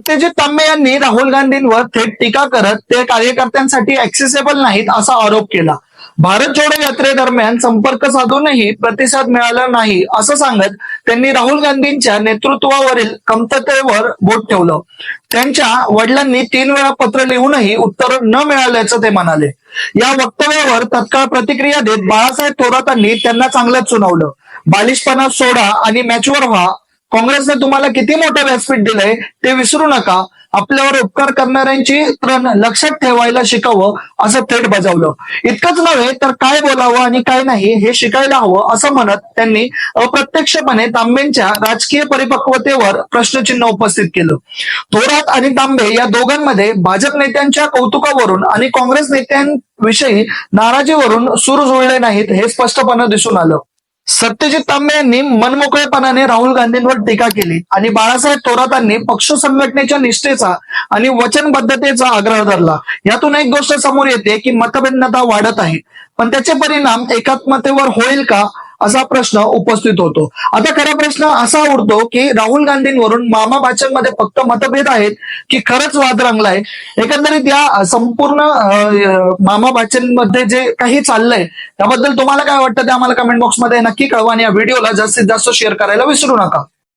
सत्यजित तांबे यांनी राहुल गांधींवर थेट टीका करत ते कार्यकर्त्यांसाठी ऍक्सेसेबल नाहीत असा आरोप केला. भारत जोडो यात्रेदरम्यान संपर्क साधूनही प्रतिसाद मिळाला नाही असं सांगत त्यांनी राहुल गांधींच्या नेतृत्वावरील कमतरतेवर बोट ठेवलं. त्यांच्या वडिलांनी तीन वेळा पत्र लिहूनही उत्तर न मिळाल्याचं ते म्हणाले. या वक्तव्यावर तत्काळ प्रतिक्रिया देत बाळासाहेब थोरातांनी त्यांना चांगलंच सुनावलं बालिशपणा सोडा आणि मॅचवर व्हा. काँग्रेसने तुम्हाला किती मोठं व्यासपीठ दिलंय ते विसरू नका. आपल्यावर उपकार करणाऱ्यांची तरण लक्षात ठेवायला शिकावं असं थेट बजावलं. इतकंच नव्हे तर काय बोलावं आणि काय नाही हे शिकायला हवं असं म्हणत त्यांनी अप्रत्यक्षपणे तांबेंच्या राजकीय परिपक्वतेवर प्रश्नचिन्ह उपस्थित केलं. थोरात आणि तांबे या दोघांमध्ये भाजप नेत्यांच्या कौतुकावरून आणि काँग्रेस नेत्यांविषयी नाराजीवरून सूर जुळले नाहीत हे स्पष्टपणे दिसून आलं. सत्यजित तांबे यांनी मनमोकळेपणाने राहुल गांधींवर टीका केली आणि बाळासाहेब थोरातांनी पक्ष संघटनेच्या निष्ठेचा आणि वचनबद्धतेचा आग्रह धरला. यातून एक गोष्ट समोर येते की मतभिन्नता वाढत आहे. पण त्याचे परिणाम एकात्मतेवर होईल का? असा प्रश्न उपस्थित होतो. आता खरा प्रश्न असा उरतो की राहुल गांधींवरून मामा मध्ये फक्त मतभेद आहेत की खरंच वाद रंगलाय. एकंदरीत या संपूर्ण मामा मध्ये जे काही चाललंय त्याबद्दल तुम्हाला काय वाटतं ते आम्हाला कमेंट बॉक्समध्ये नक्की कळवा आणि या व्हिडिओला जास्तीत जास्त शेअर करायला विसरू नका.